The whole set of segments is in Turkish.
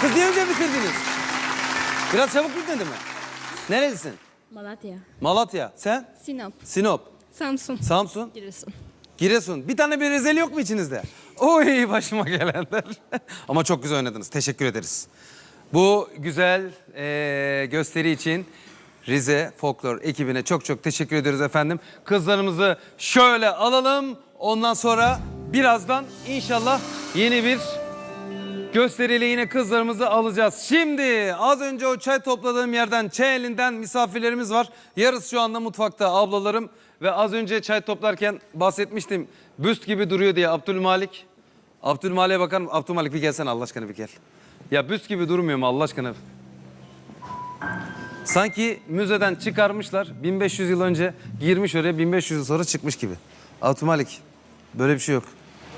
Kız niye önce bitirdiniz? Biraz çabuk bitmedi mi? Nerelisin? Malatya. Malatya. Sen? Sinop. Sinop. Samsun. Samsun. Giresun. Giresun. Bir tane bir Rizeli yok mu içinizde? Oy başıma gelenler. Ama çok güzel oynadınız. Teşekkür ederiz. Bu güzel eee, gösteri için Rize Folklor ekibine çok çok teşekkür ediyoruz efendim. Kızlarımızı şöyle alalım. Ondan sonra birazdan inşallah yeni bir gösteriyle yine kızlarımızı alacağız. Şimdi az önce o çay topladığım yerden çay elinden misafirlerimiz var. Yarısı şu anda mutfakta ablalarım. Ve az önce çay toplarken bahsetmiştim. Büst gibi duruyor diye Abdülmalik. Abdülmalik'e bakar mısın? Abdülmalik bir gelsene Allah aşkına bir gel. Ya büst gibi durmuyor mu Allah aşkına? Sanki müzeden çıkarmışlar 1500 yıl önce girmiş oraya 1500 yıl sonra çıkmış gibi. Abdülmalik böyle bir şey yok.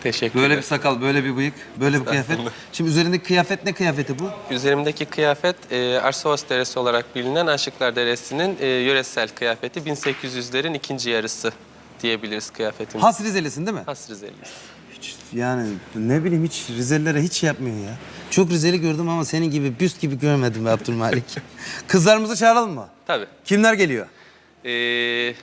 Teşekkür Böyle bir ederim. sakal, böyle bir bıyık, böyle bir kıyafet. Şimdi üzerindeki kıyafet ne kıyafeti bu? Üzerimdeki kıyafet e, Arsovas Deresi olarak bilinen Aşıklar Deresi'nin e, yöresel kıyafeti 1800'lerin ikinci yarısı diyebiliriz kıyafetimiz. Has Rizelisin değil mi? Has Rizeliyiz. Hiç, yani ne bileyim hiç Rizelilere hiç şey yapmıyor ya. Çok Rizeli gördüm ama senin gibi büst gibi görmedim be Abdülmalik. Kızlarımızı çağıralım mı? Tabii. Kimler geliyor? E,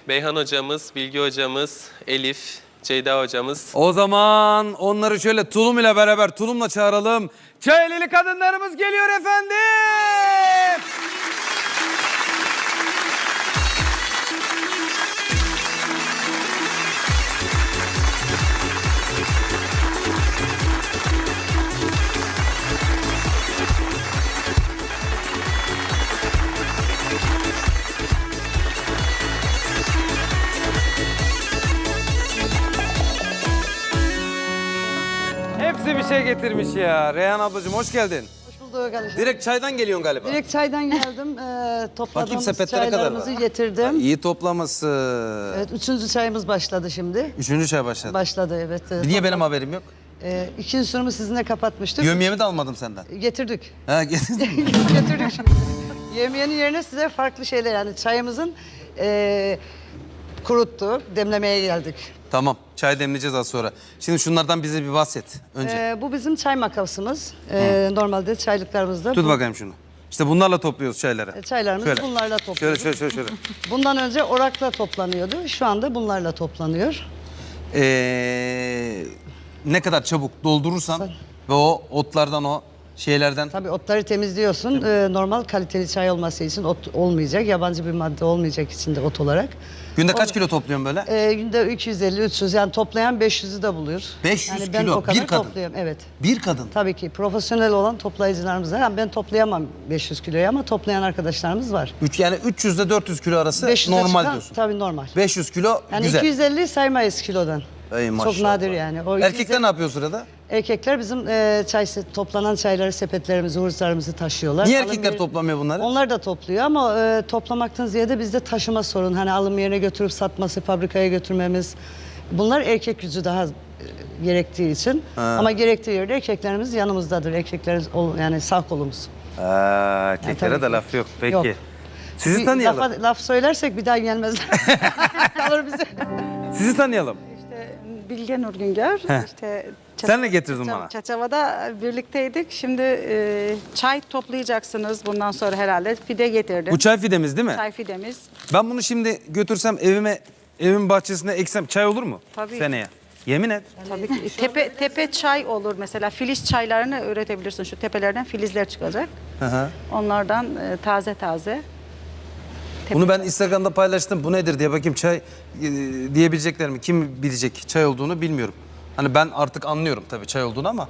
Beyhan hocamız, Bilgi hocamız, Elif, Ceyda hocamız. O zaman onları şöyle tulum ile beraber tulumla çağıralım. Çaylili kadınlarımız geliyor efendim. Getirmiş ya. Reyhan ablacığım hoş geldin. Hoş bulduk Alişan. Direkt çaydan geliyorsun galiba. Direkt çaydan geldim. Ee, topladığımız sepetlere kadar çaylarımızı var. getirdim. İyi toplaması. Evet, üçüncü çayımız başladı şimdi. Üçüncü çay başladı. Başladı evet. Niye benim haberim yok? Ee, ikinci sunumu sizinle kapatmıştık. Gömyeğimi de almadım senden. Getirdik. Ha getirdim. Getirdik şimdi. Yemeğinin yerine size farklı şeyler yani çayımızın ee, kuruttu. Demlemeye geldik. Tamam. Çay demleyeceğiz az sonra. Şimdi şunlardan bize bir bahset önce. Ee, bu bizim çay makasımız. Ee, normalde çaylıklarımızda. Tut bu- bakayım şunu. İşte bunlarla topluyoruz çayları. e, Çaylarımızı Şöyle. bunlarla topluyoruz. şöyle şöyle şöyle. Bundan önce orakla toplanıyordu. Şu anda bunlarla toplanıyor. Ee, ne kadar çabuk doldurursam ve o otlardan o şeylerden Tabii otları temizliyorsun. Ee, normal kaliteli çay olması için ot olmayacak. Yabancı bir madde olmayacak içinde ot olarak. günde kaç kilo topluyorum böyle? Ee, günde 250-300 yani toplayan 500'ü de buluyor. 500 yani ben kilo, o kadar bir kadın. topluyorum. Evet. Bir kadın. Tabii ki profesyonel olan toplayıcılarımız var. Yani ben toplayamam 500 kiloyu ama toplayan arkadaşlarımız var. Üç, yani 300 ile 400 kilo arası 500'e normal çıkan- diyorsun. Tabii normal. 500 kilo Yani güzel. 250 saymayız kilodan. Ey Çok maşallah. nadir yani. O Erkekler 250 ne yapıyor sırada? Erkekler bizim e, çay se- toplanan çayları, sepetlerimizi, hurçlarımızı taşıyorlar. Niye Alım erkekler yeri- toplamıyor bunları? Onlar da topluyor ama e, toplamaktan ziyade bizde taşıma sorun. Hani alım yerine götürüp satması, fabrikaya götürmemiz. Bunlar erkek gücü daha e, gerektiği için. Ama gerektiği yerde erkeklerimiz yanımızdadır. Erkeklerimiz ol- yani sağ kolumuz. Aa, erkeklere tabii de ki. laf yok. Peki. Yok. Sizi Bir tanıyalım. lafa- laf söylersek bir daha gelmezler. Kalır bize. Sizi tanıyalım. Bilge Nur Güngör. Heh. İşte Sen ne getirdin bana? Çaçava'da birlikteydik. Şimdi e, çay toplayacaksınız bundan sonra herhalde. Fide getirdim. Bu çay fidemiz değil mi? Çay fidemiz. Ben bunu şimdi götürsem evime, evimin bahçesine eksem çay olur mu? Tabii. Seneye. Yemin et. Tabii ki. Tepe, tepe çay olur mesela. Filiz çaylarını üretebilirsin. Şu tepelerden filizler çıkacak. Hı. Onlardan e, taze taze. Bunu ben Instagram'da paylaştım. Bu nedir diye bakayım çay e, diyebilecekler mi? Kim bilecek çay olduğunu bilmiyorum. Hani ben artık anlıyorum tabii çay olduğunu ama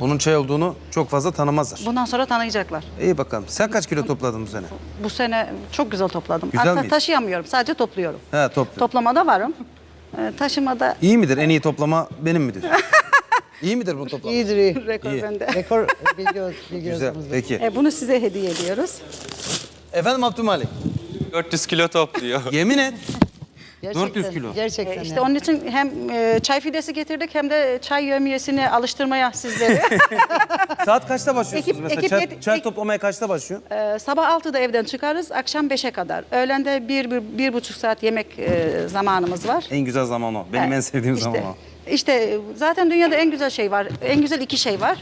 bunun çay olduğunu çok fazla tanımazlar. Bundan sonra tanıyacaklar. İyi bakalım. Sen kaç kilo topladın bu sene? Bu sene çok güzel topladım. Güzel Hatta miydi? taşıyamıyorum. Sadece topluyorum. He toplu. Toplamada varım. E, taşımada İyi midir? En iyi toplama benim midir? iyi midir bu toplama? İyidir iyi. rekor İyi. bende. Rekor bilgi, bilgi Güzel. Peki. E, bunu size hediye ediyoruz. Efendim Abdülmalik. 400 kilo topluyor. Yemin et. Gerçekten, 400 kilo. Gerçekten. E, İşte yani. onun için hem e, çay fidesi getirdik hem de çay yömiyesini alıştırmaya sizleri. Saat kaçta başlıyorsunuz Ekip- mesela? ekip çay, yet- çay ek- toplamaya kaçta başlıyor? E, sabah 6'da evden çıkarız, akşam 5'e kadar. Öğlende bir, bir, bir buçuk saat yemek e, zamanımız var. En güzel zaman o. Benim E, en sevdiğim işte, zaman o. İşte zaten dünyada en güzel şey var, en güzel iki şey var.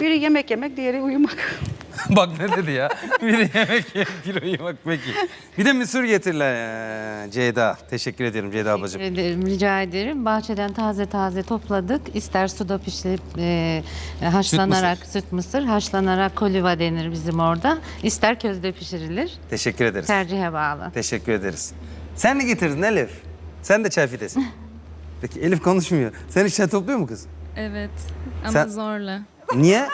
Biri yemek yemek, diğeri uyumak. Bak ne dedi ya. Biri yemek ye, biri uyumak peki. Bir de mısır getirler ya. Ceyda. Teşekkür ederim Ceyda ablacığım. Teşekkür ederim, rica ederim. Bahçeden taze taze topladık. İster suda pişirip e, haşlanarak süt mısır. haşlanarak koliva denir bizim orada. İster közde pişirilir. Teşekkür ederiz. Tercihe bağlı. Teşekkür ederiz. Sen ne getirdin Elif? Sen de çay fidesin. Peki Elif konuşmuyor. Sen hiç çay topluyor mu kız? Evet ama Sen- zorla. Niye?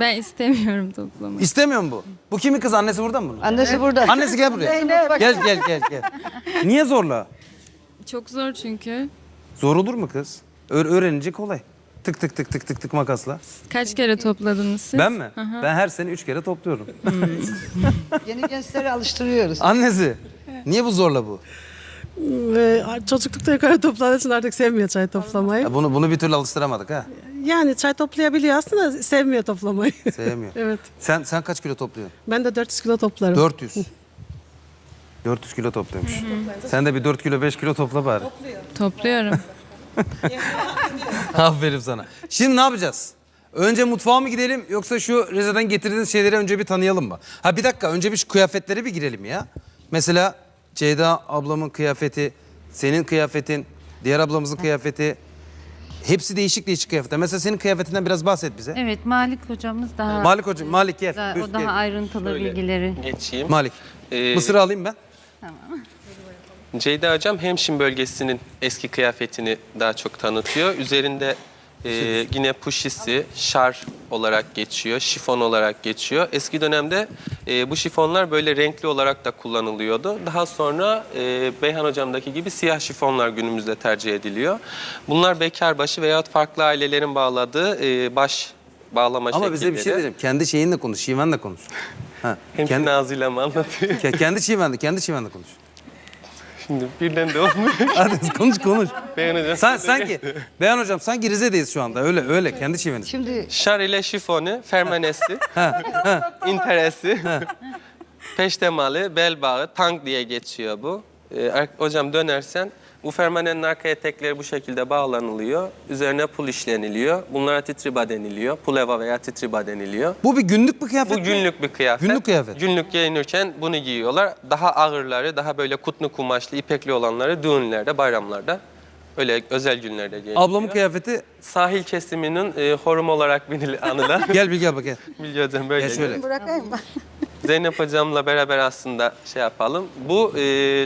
Ben istemiyorum toplamayı. İstemiyor mu bu? Bu kimin kız? Annesi burada mı bunun? Annesi burada. Annesi gel buraya. Gel gel gel gel. Niye zorla? Çok zor çünkü. Zor olur mu kız? Öğ- öğrenince kolay. Tık tık tık tık tık tık makasla. Kaç kere topladınız siz? Ben mi? Ben her sene üç kere topluyorum. Yeni gençleri alıştırıyoruz. Annesi. Niye bu zorla bu? Ve çocuklukta yukarı topladığı için artık sevmiyor çay toplamayı. Ya bunu bunu bir türlü alıştıramadık ha. Yani çay toplayabiliyor aslında sevmiyor toplamayı. Sevmiyor. evet. Sen sen kaç kilo topluyorsun? Ben de 400 kilo toplarım. 400. 400 kilo topluyormuş. Sen de bir 4 kilo 5 kilo topla bari. Topluyorum. Aferin sana. Şimdi ne yapacağız? Önce mutfağa mı gidelim yoksa şu Rize'den getirdiğiniz şeyleri önce bir tanıyalım mı? Ha bir dakika önce bir şu kıyafetlere bir girelim ya. Mesela Ceyda ablamın kıyafeti, senin kıyafetin, diğer ablamızın kıyafeti. Hepsi değişik değişik kıyafetler. Mesela senin kıyafetinden biraz bahset bize. Evet Malik hocamız daha Malik hocam, Malik gel. daha- o daha gel. ayrıntılı Şöyle. bilgileri. Geçeyim. Malik. Ee, Mısır'ı alayım ben. Ceyda Hocam Hemşin bölgesinin eski kıyafetini daha çok tanıtıyor. Üzerinde e, yine puşisi, şar olarak geçiyor, şifon olarak geçiyor. Eski dönemde e, bu şifonlar böyle renkli olarak da kullanılıyordu. Daha sonra e, Beyhan Hocam'daki gibi siyah şifonlar günümüzde tercih ediliyor. Bunlar bekar başı veyahut farklı ailelerin bağladığı e, baş bağlama Ama bize bir şey şekilleri. diyeceğim. Kendi şeyinle konuş, şivenle konuş. Ha. Hemşin Kendi, ağzıyla mı anlatıyor? ke- kendi şivenle, kendi şivenle konuş. Şimdi birden de olmuyor. Hadi konuş konuş. Beyhan Hocam. Sen sanki Beyan hocam sanki Rize'deyiz şu anda. Öyle öyle kendi çiviniz. Şimdi Şar ile şifonu, fermanesi, interesi, peştemalı, bel bağı, tank diye geçiyor bu. Ee, ar- hocam dönersen bu fermanenin arka etekleri bu şekilde bağlanılıyor. Üzerine pul işleniliyor. Bunlara titriba deniliyor. Puleva veya titriba deniliyor. Bu bir günlük bir kıyafet Bu mi? günlük bir kıyafet. Günlük kıyafet. Günlük giyinirken bunu giyiyorlar. Daha ağırları, daha böyle kutlu kumaşlı, ipekli olanları düğünlerde, bayramlarda, öyle özel günlerde giyiniyor. Ablamın kıyafeti Sahil kesiminin e, horum olarak anılan gel bir gel bak gel. Bilgi hocam böyle. Gel şöyle. Bırakayım mı? Zeynep hocamla beraber aslında şey yapalım. Bu e,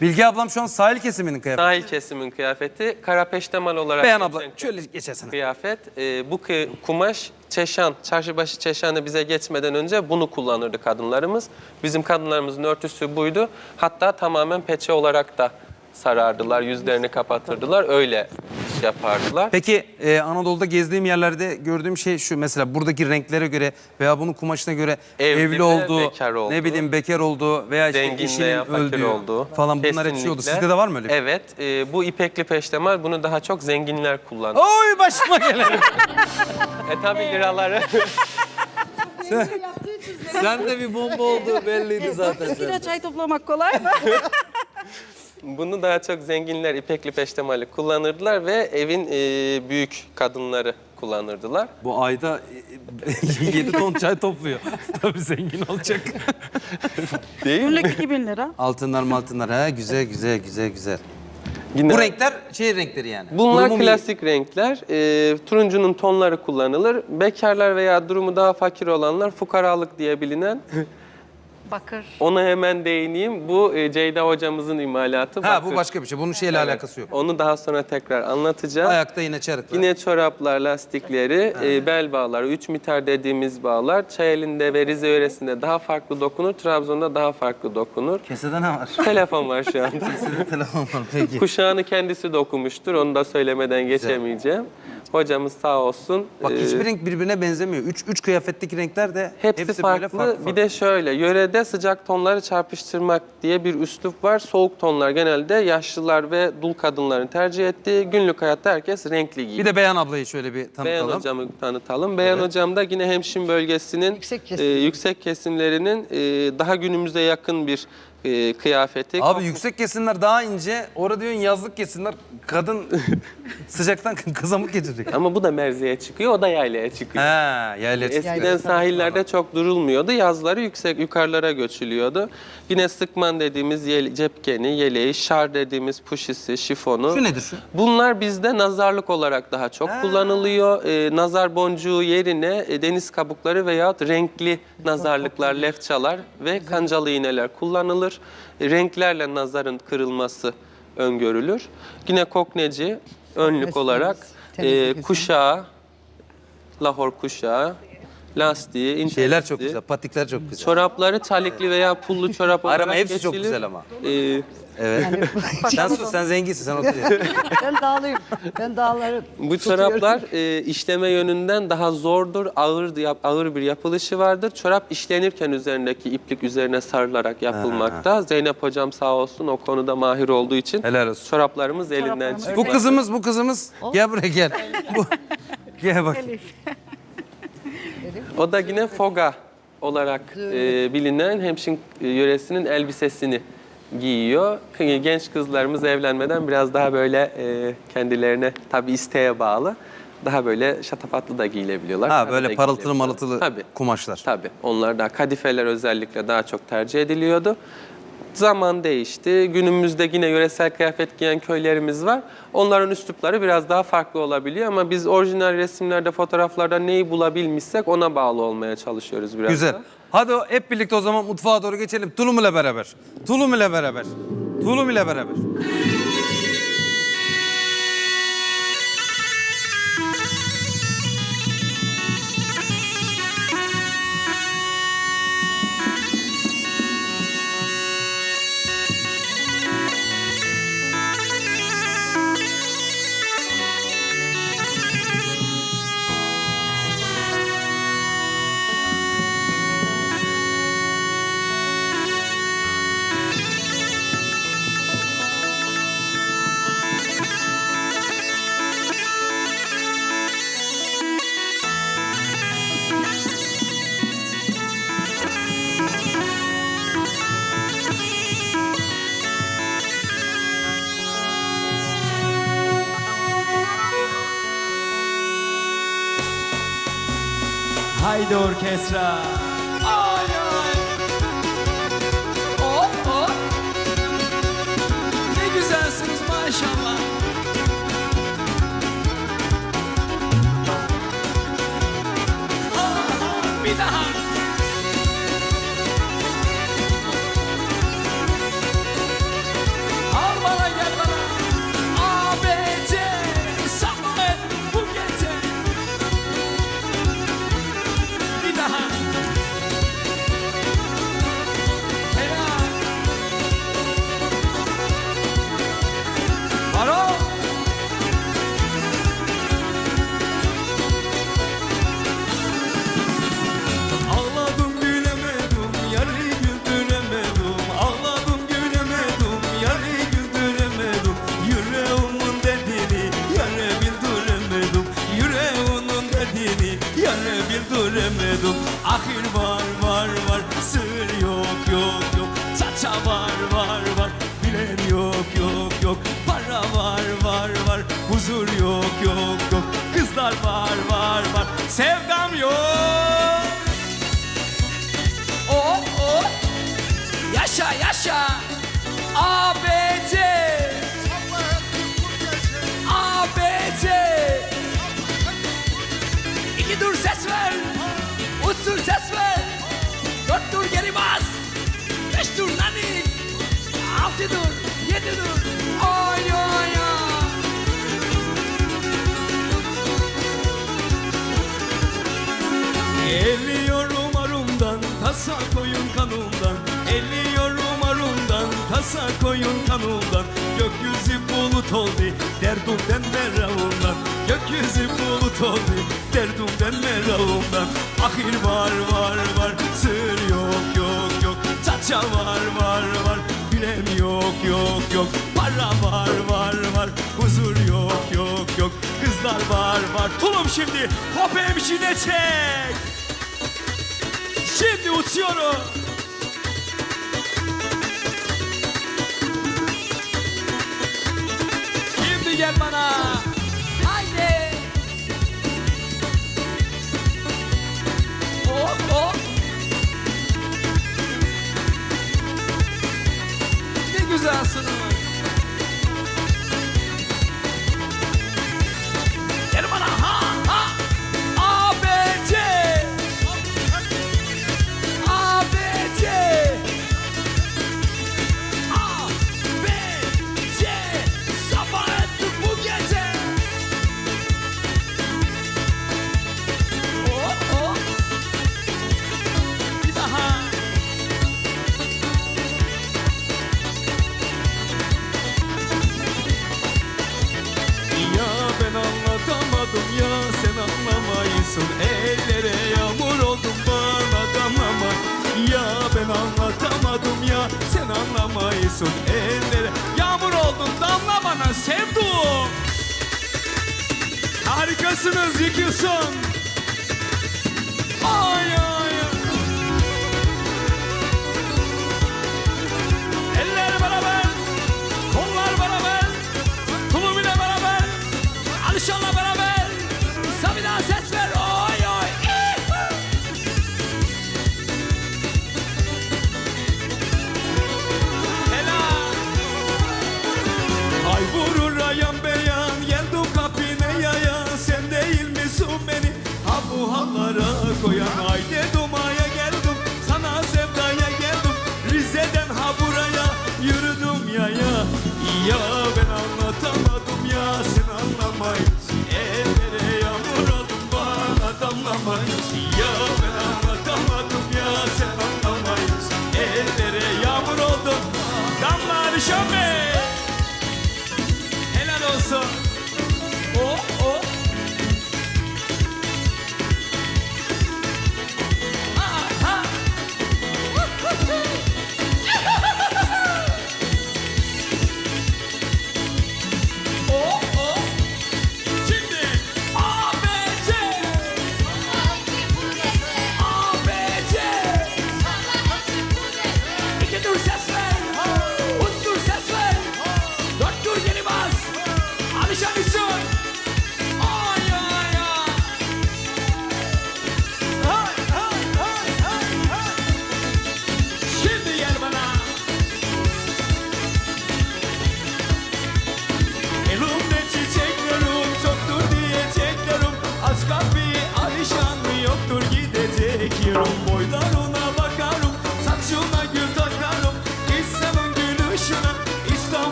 Bilge ablam şu an sahil kesiminin kıyafeti. sahil kesimin kıyafeti. Karapeştemal olarak Beyan geçen abla şöyle geçersene. kıyafet. E, bu kı- kumaş çeşan, çarşıbaşı çeşanı bize geçmeden önce bunu kullanırdı kadınlarımız. Bizim kadınlarımızın örtüsü buydu. Hatta tamamen peçe olarak da sarardılar, yüzlerini kapatırdılar. Öyle yapardılar. Peki e, Anadolu'da gezdiğim yerlerde gördüğüm şey şu mesela buradaki renklere göre veya bunun kumaşına göre Evli evli olduğu, bekar olduğu. ne bileyim bekar olduğu veya işte eşinin öldüğü olduğu. falan bunlar. Kesinlikle. Sizde de var mı öyle? bir şey? Evet. e, bu ipekli peştemal bunu daha çok zenginler kullanır. Oy başıma gelen. E tabi liraları. Sen de bir bomba oldu belliydi zaten. Kilo çay toplamak kolay mı? Bunu daha çok zenginler ipekli peştemali kullanırdılar ve evin e, büyük kadınları kullanırdılar. Bu ayda 7 ton çay topluyor. Tabii zengin olacak. Değil mi? Günlük 2000 lira. Altınlar maltınlar ha güzel güzel güzel güzel. Yine- Bu renkler şey renkleri yani. Bunlar Durumu mu- klasik renkler. E, turuncunun tonları kullanılır. Bekarlar veya durumu daha fakir olanlar fukaralık diye bilinen. Bakır. Ona hemen değineyim. Bu e, Ceyda hocamızın imalatı. Ha Bakır. bu başka bir şey. Bunun şeyle Evet. alakası yok. Onu daha sonra tekrar anlatacağım. Ayakta yine çarıklar. Yine çoraplar, lastikleri, e, bel bağları, 3 mitar dediğimiz bağlar Çayeli'nde ve Rize yöresinde daha farklı dokunur, Trabzon'da daha farklı dokunur. Kesede ne var? Telefon var şu anda. Kesede telefon var peki. Kuşağını kendisi dokumuştur, onu da söylemeden geçemeyeceğim. Hocamız sağ olsun. Bak e, hiçbir renk birbirine benzemiyor. Üç, üç kıyafetteki renkler de Hepsi, hepsi, farklı. böyle farklı. farklı. Bir de şöyle, yörede sıcak tonları çarpıştırmak diye bir üslup var. Soğuk tonlar genelde yaşlılar ve dul kadınların tercih ettiği. Günlük hayatta herkes renkli giyiyor. Bir de Beyan ablayı şöyle bir Beyan tanıtalım. hocamı tanıtalım. Beyan hocam da yine Hemşin bölgesinin Yüksek e, kesim. yüksek kesimlerinin e, daha günümüze yakın bir e, kıyafeti. Abi yüksek kesimler daha ince. Orada diyorsun yazlık kesimler. Kadın sıcaktan kızamık geçirecek. Ama bu da merzeye çıkıyor, o da yaylaya çıkıyor. Ha, yayla Eskiden sahillerde çok durulmuyordu. Yazları yüksek yukarılara göçülüyordu. Yine sıkman dediğimiz yele, cepkeni, yeleği, şar dediğimiz puşisi, şifonu. Şu nedir şu? Bunlar bizde nazarlık olarak daha çok kullanılıyor. Ee, nazar boncuğu yerine e, deniz kabukları veyahut renkli nazarlıklar, lefçalar ve kancalı iğneler kullanılır. E, renklerle nazarın kırılması öngörülür. Yine kokneci önlük olarak e, kuşağı, lahor kuşağı, lastiği, ince Şeyler çok güzel. Patikler çok güzel. Çorapları talikli veya pullu çorap olarak Arama hepsi çok geçilir. güzel ama. Ee, Evet. sen sus sen zenginsin sen otur ya. Ben dağlıyım. Ben dağları Bu tutuyorum. çoraplar e, işleme yönünden daha zordur, ağır yap- ağır bir yapılışı vardır. Çorap işlenirken üzerindeki iplik üzerine sarılarak yapılmakta. Zeynep hocam sağ olsun o konuda mahir olduğu için Helal olsun. çoraplarımız elinden çıkıyor. Bu kızımız bu kızımız. Gel buraya gel. Bu. Gel bak. O da yine foga olarak e, bilinen Hemşin e, yöresinin elbisesini giyiyor. Genç kızlarımız evlenmeden biraz daha böyle e, kendilerine tabii isteğe bağlı. Daha böyle şatafatlı da giyilebiliyorlar. Ha böyle parıltılı marıltılı Tabii. kumaşlar. Tabii. Onlar da kadifeler özellikle daha çok tercih ediliyordu. Zaman değişti. Günümüzde yine yöresel kıyafet giyen köylerimiz var. Onların üslupları biraz daha farklı olabiliyor ama biz orijinal resimlerde, fotoğraflarda neyi bulabilmişsek ona bağlı olmaya çalışıyoruz biraz Güzel. da. Hadi hep birlikte o zaman mutfağa doğru geçelim. Tulum ile beraber. Tulum ile beraber. Tulum ile beraber. Haydi orkestra. Ay ay. Oh oh. Ne güzelsiniz maşallah. Oldu, derdumden meravumdan Gökyüzü bulut oldu, derdumden meravumdan Ahir var var var, sır yok yok yok. Saça var var var, bilen yok yok yok. Para var var var, huzur yok yok yok. Kızlar var var, tulum şimdi hop hemşine çek. Şimdi uçuyorum. Haydi gel bana. Haydi. Hop hop. Ne güzel değilsin ellere Yağmur oldun damla bana sevdum. Harikasınız yıkılsın. Hayır.